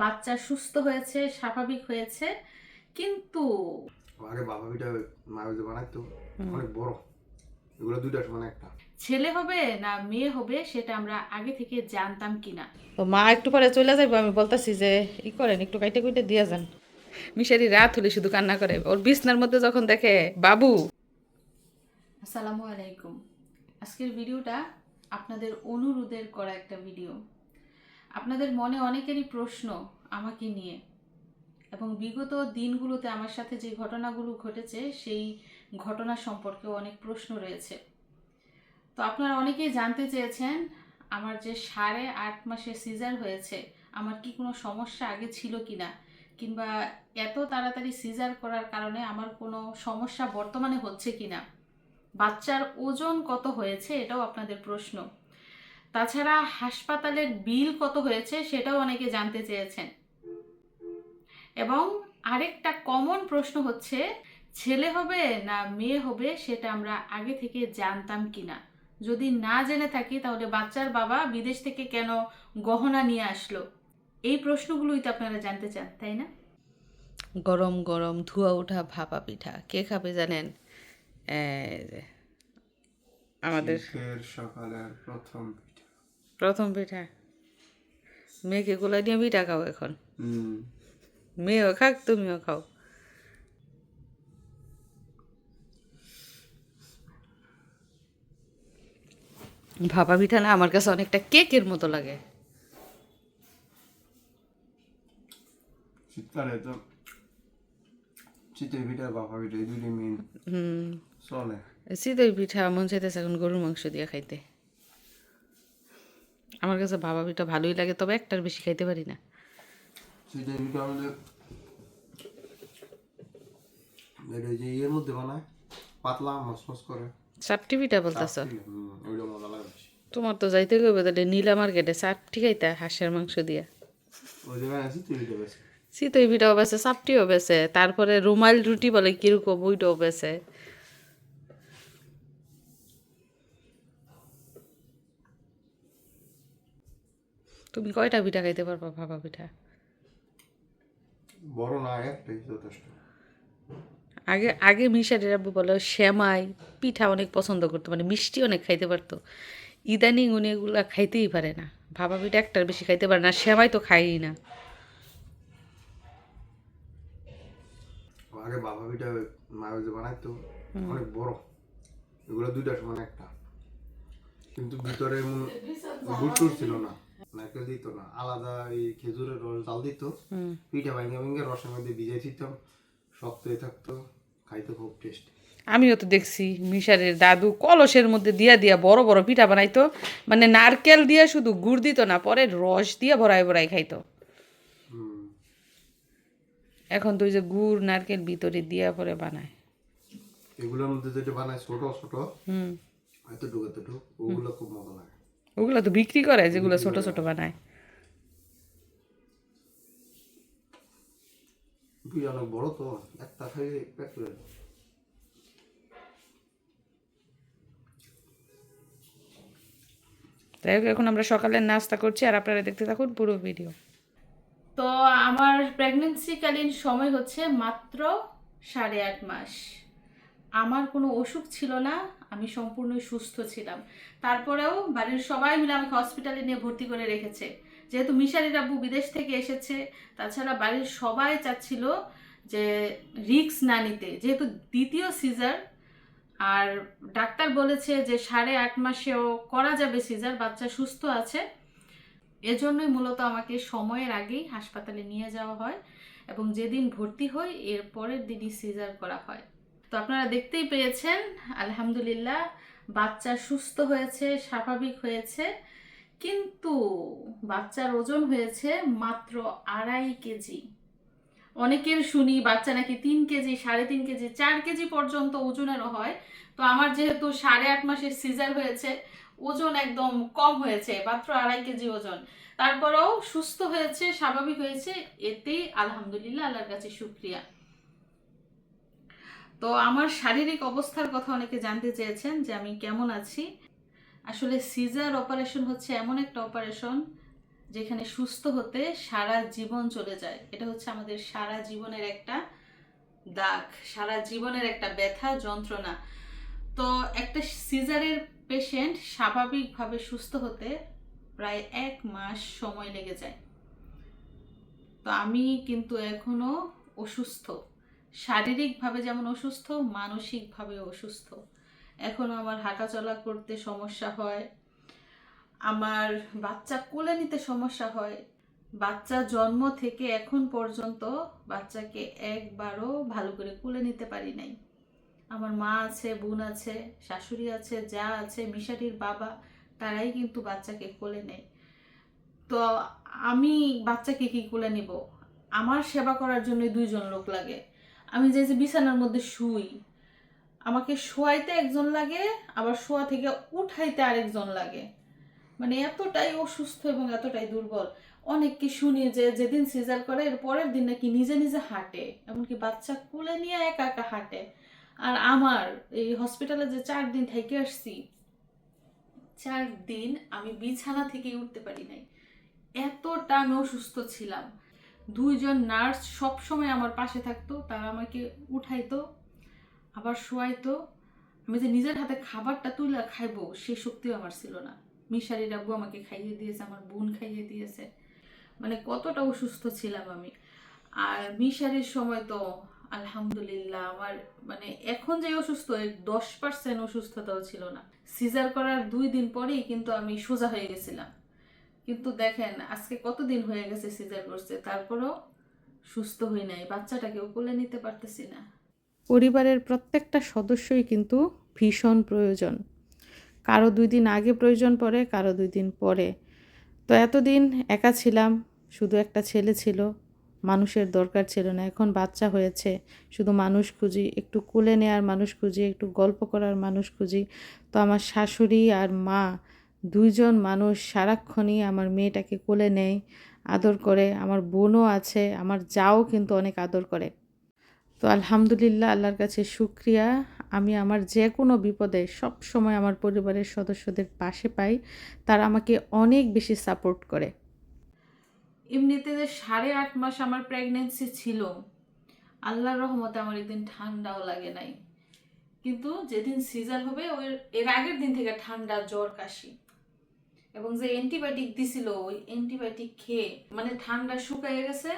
বাচ্চা সুস্থ হয়েছে স্বাভাবিক হয়েছে কিন্তু আগে বাবা পিঠা মায়ের যে বানাইতো। অনেক বড়। এগুলো দুইটা সমান একটা। ছেলে হবে না মেয়ে হবে সেটা আমরা আগে থেকে জানতাম কিনা। তো মা একটু পরে চলে যাইবো আমি বলতাছি যে ই করেন একটু কাইটে কুইটে দিয়ে যান। মিশারি রাত হলে শুধু কান্না করে। ওর বিছনার মধ্যে যখন দেখে বাবু! আসসালামু আলাইকুম। আজকের ভিডিওটা আপনাদের অনুরোধের করা একটা ভিডিও। আপনাদের মনে অনেকেরই প্রশ্ন আমাকে নিয়ে। এবং বিগত দিনগুলোতে আমার সাথে যে ঘটনাগুলো ঘটেছে, সেই ঘটনা সম্পর্কেও অনেক প্রশ্ন রয়েছে। তো আপনারা অনেকেই জানতে চেয়েছেন, আমার যে সাড়ে আট মাসে সিজার হয়েছে, আমার কি কোনো সমস্যা আগে ছিল কি না কিংবা এত তাড়াতাড়ি সিজার করার কারণে আমার কোনো সমস্যা বর্তমানে হচ্ছে কি না বাচ্চার ওজন কত হয়েছে, এটাও আপনাদের প্রশ্ন। তাছাড়া হাসপাতালের বিল কত হয়েছে সেটাও অনেকে জানতে চেয়েছেন। এবং আরেকটা কমন প্রশ্ন হচ্ছে ছেলে হবে না মেয়ে হবে সেটা আমরা আগে থেকে জানতাম কিনা? যদি না জেনে থাকি তাহলে বাচ্চার বাবা বিদেশ থেকে কেন গহনা নিয়ে আসলো? এই প্রশ্নগুলোই তো আপনারা জানতে চান তাই না? গরম গরম ধোয়া ওঠা ভাপা পিঠা কে খাবে জানেন? আমাদের সকালের প্রথম প্রথম পিঠা। মেয়েকে গোলা নিয়ে পিঠা খাও এখন। হুম। মেয়েও খাক তুমিও খাও। ভাপা পিঠা না আমার কাছে অনেকটা কেকের মতো লাগে। শীতকালে তো শীতের পিঠা বাবা পিঠা এই দুইটা মেন হুম। চলে। শীতের পিঠা মন চাইতেছে এখন গরুর মাংস দিয়ে খাইতে। আমার কাছে ভাবা পিঠা ভালোই লাগে তবে একটার বেশি খাইতে পারি না। ইয়ের মধ্যে বানায় পাতলা মসমস করে। চাপটি পিঠা বলতেছ? তোমার তো যাইতে গেবে তাহলে নীলা মার্কেটে চাপটি খাইতে হাঁসের মাংস দিয়া। চিতই পিঠাও বেছে চাপটিও বেছে তারপরে রুমাল রুটি বলে কীরকম ওইটাও বেছে। তুমি কয়টা পিঠা খাইতে পারবা ভাপা পিঠা? বড় না একটাই যথেষ্ট। আগে আগে মিশারের আব্বু বলে শ্যামাই পিঠা অনেক পছন্দ করতো মানে মিষ্টি অনেক খাইতে পারতো। ইদানিং উনি এগুলা খাইতেই পারে না। ভাপা পিঠা একটার বেশি খাইতে পারে না শ্যামাই তো খাইই না। আগে বাবা পিঠা মায়ের যে বানাইতো অনেক বড়। এগুলো দুইটা সমান একটা। কিন্তু ভিতরে এমন ছিল না। নারকেল দিত না আলাদা এই খেজুরের রস জাল দিত পিঠা ভাঙে ভাঙে রসের মধ্যে ভিজাই দিতাম শক্ত হয়ে থাকতো খাইতে খুব টেস্ট আমিও তো দেখছি মিশারের দাদু কলসের মধ্যে দিয়া দিয়া বড় বড় পিঠা বানাইতো মানে নারকেল দিয়া শুধু গুড় দিত না পরে রস দিয়া ভরাই ভরাই খাইতো। এখন তো ওই যে গুড় নারকেল ভিতরে দিয়া পরে বানায়। এগুলোর মধ্যে যেটা বানায় ছোট ছোট হুম। এতটুকু এতটুকু ওগুলো খুব মজা লাগে। ওগুলো তো বিক্রি করে যেগুলো ছোট ছোট বানায়। বড় তো একটা যাই হোক এখন আমরা সকালের নাস্তা করছি আর আপনারা দেখতে থাকুন পুরো ভিডিও। তো আমার প্রেগনেন্সিকালীন সময় হচ্ছে মাত্র সাড়ে আট মাস। আমার কোনো অসুখ ছিল না, আমি সম্পূর্ণ সুস্থ ছিলাম। তারপরেও বাড়ির সবাই মিলে আমাকে হসপিটালে নিয়ে ভর্তি করে রেখেছে। যেহেতু মিশারির আব্বু বিদেশ থেকে এসেছে, তাছাড়া বাড়ির সবাই চাচ্ছিল যে রিক্স না নিতে। যেহেতু দ্বিতীয় সিজার আর ডাক্তার বলেছে যে সাড়ে আট মাসেও করা যাবে সিজার বাচ্চা সুস্থ আছে। এজন্যই মূলত আমাকে সময়ের আগেই হাসপাতালে নিয়ে যাওয়া হয় এবং যেদিন ভর্তি হই, এর পরের দিনই সিজার করা হয়। তো আপনারা দেখতেই পেয়েছেন, আলহামদুলিল্লাহ, বাচ্চা সুস্থ হয়েছে, স্বাভাবিক হয়েছে, কিন্তু বাচ্চার ওজন হয়েছে মাত্র আড়াই কেজি। অনেকের শুনি বাচ্চা নাকি তিন কেজি, সাড়ে তিন কেজি, চার কেজি পর্যন্ত ওজনেরও হয়। তো আমার যেহেতু সাড়ে আট মাসের সিজার হয়েছে, ওজন একদম কম হয়েছে, মাত্র আড়াই কেজি ওজন। তারপরেও সুস্থ হয়েছে, স্বাভাবিক হয়েছে, এতেই আলহামদুলিল্লাহ, আল্লাহর কাছে শুক্রিয়া। তো আমার শারীরিক অবস্থার কথা অনেকে জানতে চেয়েছেন যে আমি কেমন আছি। আসলে সিজার অপারেশন হচ্ছে এমন একটা অপারেশন যেখানে সুস্থ হতে সারা জীবন চলে যায়। এটা হচ্ছে আমাদের সারা জীবনের একটা দাগ, সারা জীবনের একটা ব্যথা, যন্ত্রণা। তো একটা সিজারের পেশেন্ট স্বাভাবিকভাবে সুস্থ হতে প্রায় এক মাস সময় লেগে যায়। তো আমি কিন্তু এখনও অসুস্থ। শারীরিকভাবে যেমন অসুস্থ, মানসিকভাবে অসুস্থ। এখনও আমার হাঁটাচলা করতে সমস্যা হয়। আমার বাচ্চা কোলে নিতে সমস্যা হয়। বাচ্চা জন্ম থেকে এখন পর্যন্ত বাচ্চাকে একবারও ভালো করে কোলে নিতে পারি নাই। আমার মা আছে, বোন আছে, শাশুড়ি আছে, যা আছে, মিশারির বাবা, তারাই কিন্তু বাচ্চাকে কোলে নেয়। তো আমি বাচ্চাকে কি কোলে নিব? আমার সেবা করার জন্য দুইজন লোক লাগে। আমি যে যে বিছানার মধ্যে শুই, আমাকে শোয়াইতে একজন লাগে, আবার শোয়া থেকে উঠাইতে আরেকজন লাগে। মানে এতটাই অসুস্থ এবং এতটাই দুর্বল। অনেককে শুনি যে যেদিন সিজার করে, এর পরের দিন নাকি নিজে নিজে হাঁটে, এমনকি বাচ্চা কুলে নিয়ে একা একা হাঁটে। আর আমার এই হসপিটালে যে চার দিন থেকে আসছি, চার দিন আমি বিছানা থেকে উঠতে পারি নাই। এতটা আমি অসুস্থ ছিলাম। দুইজন নার্স সব সময় আমার পাশে থাকতো, তারা আমাকে উঠাইতো, আবার শোয়াইতো। আমি যে নিজের হাতে খাবারটা তুলে খাইবো, সে শক্তিও আমার ছিল না। মিশারির আব্বু আমাকে খাইয়ে দিয়েছে, আমার বোন খাইয়ে দিয়েছে। মানে কতটা অসুস্থ ছিলাম আমি। আর মিশারির সময় তো আলহামদুলিল্লাহ আমার মানে এখন যে অসুস্থ, এর দশ পার্সেন্ট অসুস্থতাও ছিল না। সিজার করার দুই দিন পরেই কিন্তু আমি সোজা হয়ে গেছিলাম। কিন্তু দেখেন, আজকে কতদিন হয়ে গেছে সিজার করছে, তারপরেও সুস্থ হই নাই বাচ্চাটাকেও কোলে নিতে পারতেছি না। পরিবারের প্রত্যেকটা সদস্যই কিন্তু ভীষণ প্রয়োজন। কারও দুই দিন আগে প্রয়োজন পড়ে, কারও দুই দিন পরে তো এতদিন একা ছিলাম, শুধু একটা ছেলে ছিল, মানুষের দরকার ছিল না, এখন বাচ্চা হয়েছে, শুধু মানুষ খুঁজি, একটু কোলে নেওয়ার মানুষ খুঁজি, একটু গল্প করার মানুষ খুঁজি। তো আমার শাশুড়ি আর মা দুইজন মানুষ সারাক্ষণই আমার মেয়েটাকে কোলে নেয়, আদর করে। আমার বোনও আছে, আমার যাও কিন্তু অনেক আদর করে। তো আলহামদুলিল্লাহ আল্লাহর কাছে শুক্রিয়া। আমি আমার যে কোনো বিপদে সব সময় আমার পরিবারের সদস্যদের পাশে পাই। তারা আমাকে অনেক বেশি সাপোর্ট করে। এমনিতে যে সাড়ে আট মাস আমার প্রেগনেন্সি ছিল, আল্লাহর রহমতে আমার একদিন ঠান্ডাও লাগে নাই। কিন্তু যেদিন সিজার হবে, ওই এর আগের দিন থেকে ঠান্ডা, জ্বর, কাশি। এবং যে অ্যান্টিবায়োটিক দিছিল, ওই অ্যান্টিবায়োটিক খেয়ে মানে ঠান্ডা শুকাইয়ে গেছে,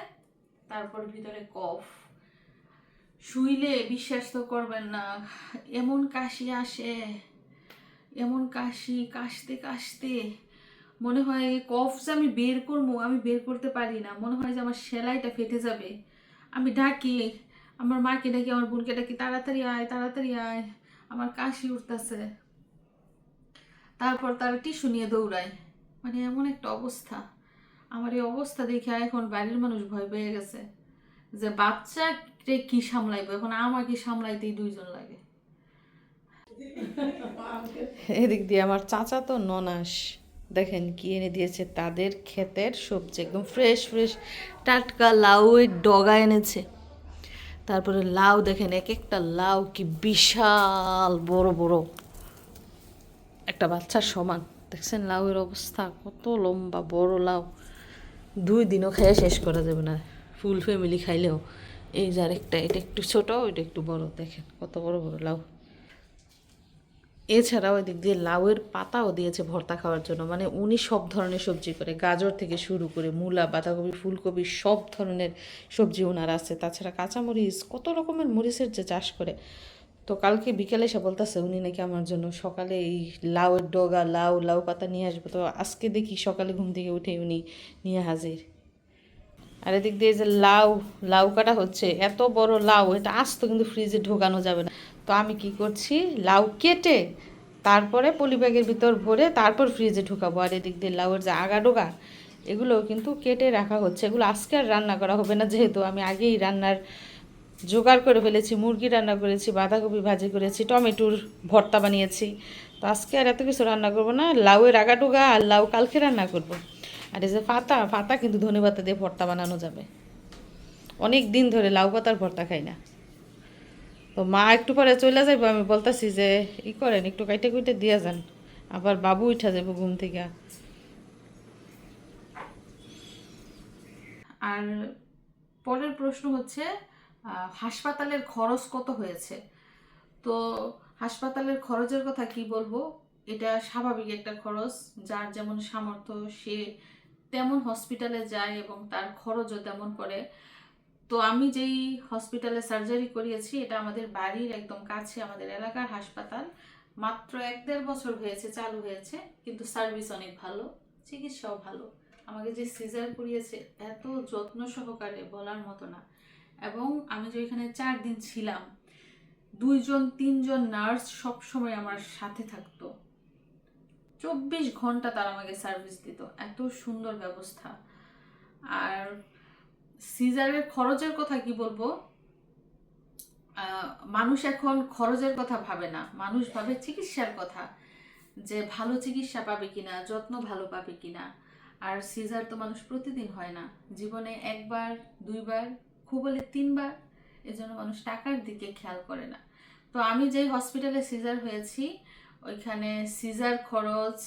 তারপর ভিতরে কফ। শুইলে বিশ্বাস তো করবেন না, এমন কাশি আসে, এমন কাশি কাশতে কাশতে, মনে হয় কফ যে আমি বের করব, আমি বের করতে পারি না, মনে হয় যে আমার সেলাইটা ফেটে যাবে। আমি ডাকি, আমার মাকে ডাকি, আমার বোনকে ডাকি, তাড়াতাড়ি আয় তাড়াতাড়ি আয়, আমার কাশি উঠতেছে। তারপর তারা টিস্যু নিয়ে দৌড়ায়। মানে এমন একটা অবস্থা। আমার এই অবস্থা দেখে এখন বাড়ির মানুষ ভয় পেয়ে গেছে যে বাচ্চা রে কি সামলাইবো? এখন আমাকে সামলাইতেই দুইজন লাগে। এদিক দিয়ে আমার চাচা তো ননাস, দেখেন কি এনে দিয়েছে তাদের ক্ষেতের সবজি, একদম ফ্রেশ ফ্রেশ টাটকা লাউয়ের ডগা এনেছে। তারপরে লাউ দেখেন, এক একটা লাউ কি বিশাল বড় বড়। একটা বাচ্চার সমান। দেখছেন লাউয়ের অবস্থা, কত লম্বা, বড় লাউ। দুই দিনও খেয়ে শেষ করা যাবে না। ফুল ফ্যামিলি খাইলেও। এই যে আরেকটা, এটা একটু ছোট এটা একটু বড়। দেখেন কত বড় বড় লাউ। এছাড়াও এদিক দিয়ে লাউয়ের পাতাও দিয়েছে ভর্তা খাওয়ার জন্য। মানে উনি সব ধরনের সবজি করে, গাজর থেকে শুরু করে মূলা, বাঁধাকপি, ফুলকপি, সব ধরনের সবজি ওনার আছে। তাছাড়া কাঁচামরিচ, কত রকমের মরিচের যে চাষ করে তো কালকে বিকেলে এসে বলতেছে উনি নাকি আমার জন্য সকালে এই লাউয়ের ডগা, লাউ লাউ পাতা নিয়ে আসবে। তো আজকে দেখি সকালে ঘুম থেকে উঠে উনি নিয়ে হাজির। আর এদিক দিয়ে যে লাউ লাউ কাটা হচ্ছে, এত বড় লাউ, এটা আস্ত কিন্তু ফ্রিজে ঢোকানো যাবে না। তো আমি কি করছি, লাউ কেটে তারপরে পলিব্যাগের ভিতর ভরে তারপর ফ্রিজে ঢুকাবো। আর এদিক দিয়ে লাউয়ের যে আগা ডোগা, এগুলো কিন্তু কেটে রাখা হচ্ছে। এগুলো আজকে আর রান্না করা হবে না, যেহেতু আমি আগেই রান্নার জোগাড় করে ফেলেছি, মুরগি রান্না করেছি, বাঁধাকপি ভাজি করেছি, টমেটোর ভর্তা বানিয়েছি। তো আজকে আর এত কিছু রান্না করব না, লাউয়ের আগা ডোগা আর লাউ কালকে রান্না করব। আর এই যে পাতা পাতা কিন্তু ধনে পাতা দিয়ে ভর্তা বানানো যাবে। অনেক দিন ধরে লাউ পাতার ভর্তা খাই না। তো মা একটু পরে চলে যাইবো, আমি বলতেছি যে, ই করেন, একটু কাইটে কুইটে দিয়ে যান। আবার বাবু উঠা যাব ঘুম থেকে। আর পরের প্রশ্ন হচ্ছে হাসপাতালের খরচ কত হয়েছে? তো হাসপাতালের খরচের কথা কি বলব? এটা স্বাভাবিক একটা খরচ। যার যেমন সামর্থ্য, সে তেমন হসপিটালে যায় এবং তার খরচও তেমন পড়ে তো আমি যেই হসপিটালে সার্জারি করিয়েছি, এটা আমাদের বাড়ির একদম কাছে আমাদের এলাকার হাসপাতাল। মাত্র এক দেড় বছর হয়েছে, চালু হয়েছে, কিন্তু সার্ভিস অনেক ভালো, চিকিৎসাও ভালো। আমাকে যে সিজার করিয়েছে, এত যত্ন সহকারে বলার মতো না। এবং আমি যে এখানে চার দিন ছিলাম, দুইজন, তিনজন নার্স সব সময় আমার সাথে থাকতো। চব্বিশ ঘণ্টা তারা আমাকে সার্ভিস দিত। এত সুন্দর ব্যবস্থা। আর সিজারের খরচের কথা কি বলব? মানুষ এখন খরচের কথা ভাবে না। মানুষ ভাবে চিকিৎসার কথা, যে ভালো চিকিৎসা পাবে কিনা, যত্ন ভালো পাবে কিনা। আর সিজার তো মানুষ প্রতিদিন হয় না। জীবনে একবার, দুইবার হলে তিনবার, এজন্য মানুষ টাকার দিকে খেয়াল করে না। তো আমি যেই হসপিটালে সিজার হয়েছি, ওইখানে সিজার খরচ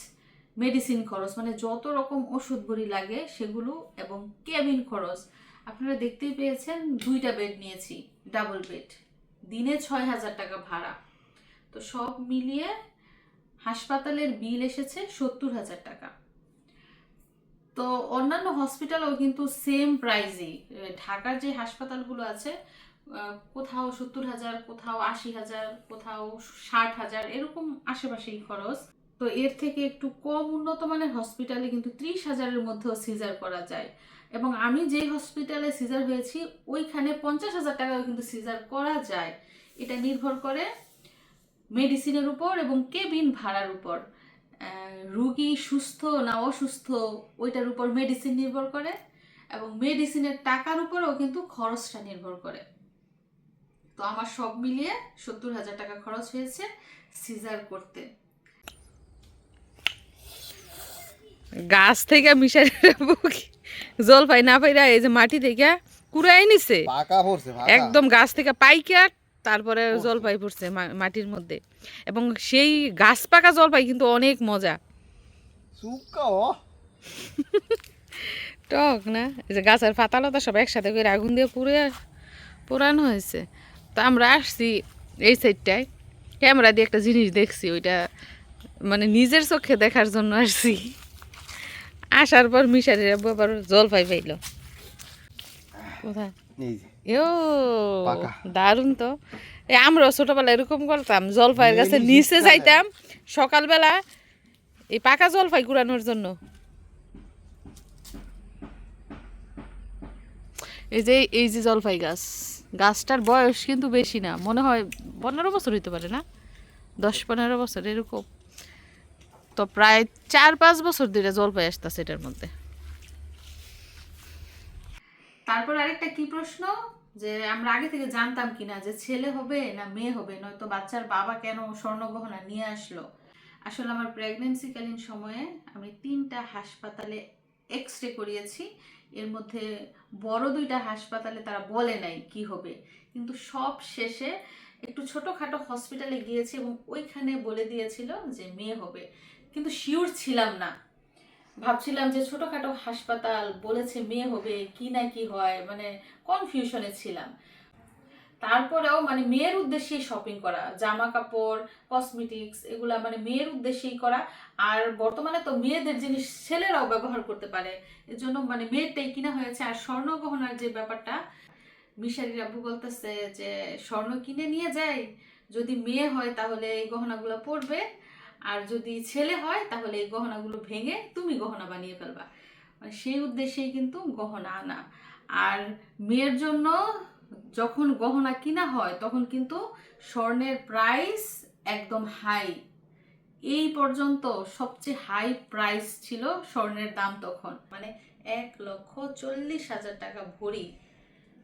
মেডিসিন খরচ মানে যত রকম ওষুধ বড়ি লাগে সেগুলো এবং কেবিন খরচ, আপনারা দেখতেই পেয়েছেন দুইটা বেড নিয়েছি ডাবল বেড দিনে ছয় হাজার টাকা ভাড়া। তো সব মিলিয়ে হাসপাতালের বিল এসেছে সত্তর হাজার টাকা। তো অন্যান্য হসপিটালেও কিন্তু সেম প্রাইজই ঢাকার যে হাসপাতালগুলো আছে কোথাও সত্তর হাজার, কোথাও আশি হাজার, কোথাও ষাট হাজার, এরকম আশেপাশেই খরচ। তো এর থেকে একটু কম উন্নত মানের হসপিটালে কিন্তু ত্রিশ হাজারের মধ্যেও সিজার করা যায়। এবং আমি যেই হসপিটালে সিজার হয়েছি, ওইখানে পঞ্চাশ হাজার টাকাও কিন্তু সিজার করা যায়। এটা নির্ভর করে মেডিসিনের উপর এবং কেবিন ভাড়ার উপর। রুগী সুস্থ না অসুস্থ ওইটার উপর মেডিসিন নির্ভর করে এবং মেডিসিনের টাকার উপরেও কিন্তু খরচটা নির্ভর করে। তো আমার সব মিলিয়ে সত্তর হাজার টাকা খরচ হয়েছে সিজার করতে। গাছ থেকে মিশাই জলপাই না পাইরা এই যে মাটি থেকে কুড়াই নিছে। একদম গাছ থেকে পাইকা তারপরে জলপাই পড়ছে মাটির মধ্যে। এবং সেই গাছ পাকা জলপাই কিন্তু অনেক মজা। টক না? এই যে গাছের পাতালতা সব একসাথে করে আগুন দিয়ে পুড়ে পোড়ানো হয়েছে। তো আমরা আসছি এই সাইডটায় ক্যামেরা দিয়ে একটা জিনিস দেখছি ওইটা মানে নিজের চোখে দেখার জন্য আসছি। আসার পর মিশারির আবার জলপাই পাইল। কোথায়? ও দারুণ তো। এই আমরা ছোটবেলায় এরকম করতাম জলপাইয়ের গাছে নিচে যাইতাম সকালবেলা এই পাকা জলপাই কুড়ানোর জন্য। এই যে এই যে জলপাই গাছ গাছটার বয়স কিন্তু বেশি না মনে হয় পনেরো বছর হইতে পারে না? দশ পনেরো বছর এরকম। তো প্রায় চার পাঁচ বছর ধরে জলপাই আসতেছে এটার মধ্যে। তারপর আরেকটা কি প্রশ্ন? যে আমরা আগে থেকে জানতাম কিনা যে ছেলে হবে না মেয়ে হবে, নয়তো বাচ্চার বাবা কেন স্বর্ণগহনা নিয়ে আসলো? আসলে আমার প্রেগনেন্সিকালীন সময়ে আমি তিনটা হাসপাতালে এক্স রে করিয়েছি। এর মধ্যে বড় দুইটা হাসপাতালে তারা বলে নাই কি হবে। কিন্তু সব শেষে একটু ছোটোখাটো হসপিটালে গিয়েছি এবং ওইখানে বলে দিয়েছিল যে মেয়ে হবে। কিন্তু শিওর ছিলাম না। ভাবছিলাম যে ছোটখাটো হাসপাতাল বলেছে মেয়ে হবে, কি না কি হয় মানে কনফিউশনে ছিলাম। তারপরেও মানে মেয়ের উদ্দেশ্যেই শপিং করা জামা কাপড় কসমেটিক্স এগুলা মানে মেয়ের উদ্দেশ্যেই করা। আর বর্তমানে তো মেয়েদের জিনিস ছেলেরাও ব্যবহার করতে পারে। এর জন্য মানে মেয়েরটাই কিনা হয়েছে। আর স্বর্ণ গহনার যে ব্যাপারটা, মিশারির আব্বু বলতেছে যে, স্বর্ণ কিনে নিয়ে যায় যদি মেয়ে হয় তাহলে এই গহনাগুলো পরবে। আর যদি ছেলে হয়, তাহলে এই গহনাগুলো ভেঙে তুমি গহনা বানিয়ে ফেলবা। মানে সেই উদ্দেশ্যেই কিন্তু গহনা আনা। আর মেয়ের জন্য যখন গহনা কিনা হয়, তখন কিন্তু স্বর্ণের প্রাইস একদম হাই এই পর্যন্ত সবচেয়ে হাই প্রাইস ছিল স্বর্ণের দাম তখন। মানে এক লক্ষ চল্লিশ হাজার টাকা ভরি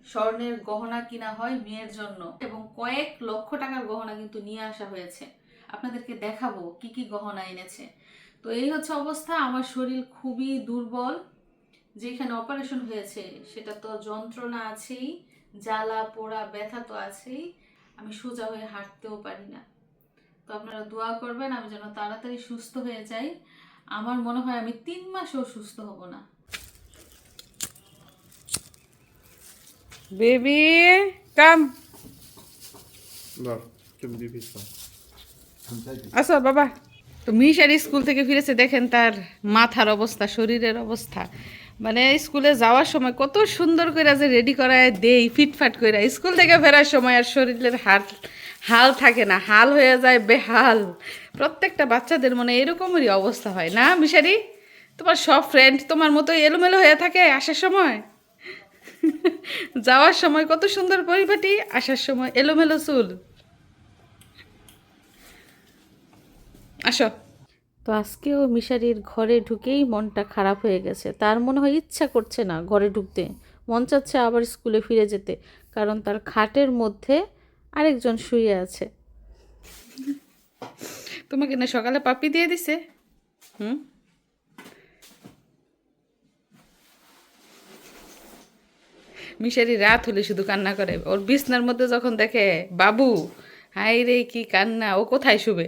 স্বর্ণের গহনা কিনা হয় মেয়ের জন্য। এবং কয়েক লক্ষ টাকার গহনা কিন্তু নিয়ে আসা হয়েছে। আপনাদেরকে দেখাবো কি কি গহনা এনেছে। তো এই হচ্ছে অবস্থা আমার শরীর খুবই দুর্বল। যেখানে অপারেশন হয়েছে সেটা তো যন্ত্রণা আছেই জ্বালা পোড়া ব্যথা তো আছেই আমি সোজা হয়ে হাঁটতেও পারি না। তো আপনারা দোয়া করবেন আমি যেন তাড়াতাড়ি সুস্থ হয়ে যাই। আমার মনে হয় আমি তিন মাসেও সুস্থ হব না। Baby come. ধর তুমি আসো বাবা, তো মিশারি স্কুল থেকে ফিরেছে, দেখেন তার মাথার অবস্থা, শরীরের অবস্থা। মানে স্কুলে যাওয়ার সময় কত সুন্দর করে যে রেডি করায় দেই, ফিটফাট করে। স্কুল থেকে ফেরার সময় আর শরীরের হাল হাল থাকে না, হাল হয়ে যায় বেহাল। প্রত্যেকটা বাচ্চাদের মনে এরকমেরই অবস্থা হয়, না মিশারি? তোমার সব ফ্রেন্ড তোমার মতো এলোমেলো হয়ে থাকে আসার সময়? যাওয়ার সময় কত সুন্দর পরিপাটি, আসার সময় এলোমেলো চুল। আসো। তো আজকেও মিশারির ঘরে ঢুকেই মনটা খারাপ হয়ে গেছে। তার মনে হয় ইচ্ছা করছে না ঘরে ঢুকতে। মন চাচ্ছে আবার স্কুলে ফিরে যেতে কারণ তার খাটের মধ্যে আরেকজন শুয়ে আছে। তোমাকে না সকালে পাপি দিয়ে দিছে? হুম? মিশারি রাত হলে শুধু কান্না করে। ওর বিছনার মধ্যে যখন দেখে বাবু হাই রে কি কান্না ও কোথায় শুবে?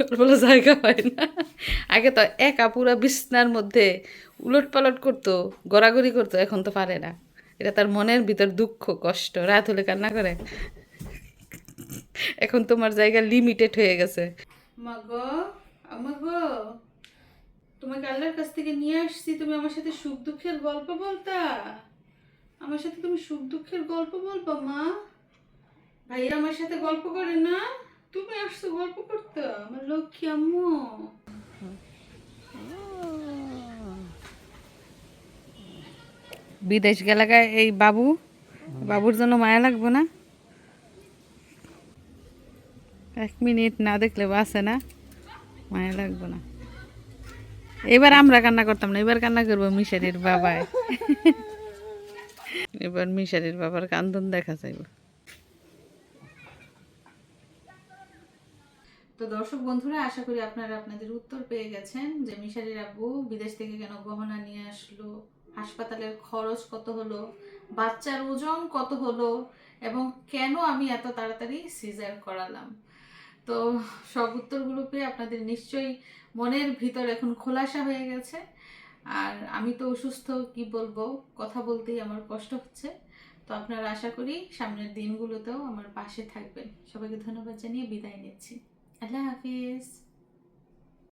ওর বলে জায়গা হয় না। আগে তো একা পুরা বিছনার মধ্যে উলট পালট করতো, গড়াগড়ি করতো, এখন তো পারে না। এটা তার মনের ভিতর দুঃখ, কষ্ট, রাত হলে কান্না করে। এখন তোমার জায়গা লিমিটেড হয়ে গেছে। তোমাকে আল্লাহর কাছ থেকে নিয়ে আসছি, তুমি আমার সাথে সুখ দুঃখের গল্প বলতা। আমার সাথে তুমি সুখ দুঃখের গল্প বলবা মা। ভাইয়া আমার সাথে গল্প করে না। তুমি গল্প করতে? আমার বিদেশ গেলাকায় এই বাবু, বাবুর জন্য মায়া লাগবে না? এক মিনিট না দেখলে বাসে না? মায়া লাগবে না। এবার আমরা কান্না করতাম না, এবার কান্না করব মিশারির বাবায়। এবার মিশারির বাবার কান্দন দেখা যাইব। তো দর্শক বন্ধুরা, আশা করি আপনারা আপনাদের উত্তর পেয়ে গেছেন যে মিশারির আব্বু বিদেশ থেকে কেন গহনা নিয়ে আসলো, হাসপাতালের খরচ কত হলো, বাচ্চার ওজন কত হলো এবং কেন আমি এত তাড়াতাড়ি সিজার করালাম। তো সব উত্তরগুলো পেয়ে আপনাদের নিশ্চয়ই মনের ভিতর এখন খোলাসা হয়ে গেছে। আর আমি তো অসুস্থ, কি বলব, কথা বলতেই আমার কষ্ট হচ্ছে। তো আপনারা আশা করি সামনের দিনগুলোতেও আমার পাশে থাকবেন। সবাইকে ধন্যবাদ জানিয়ে বিদায় নিচ্ছি। আল্লাহ হাফিজ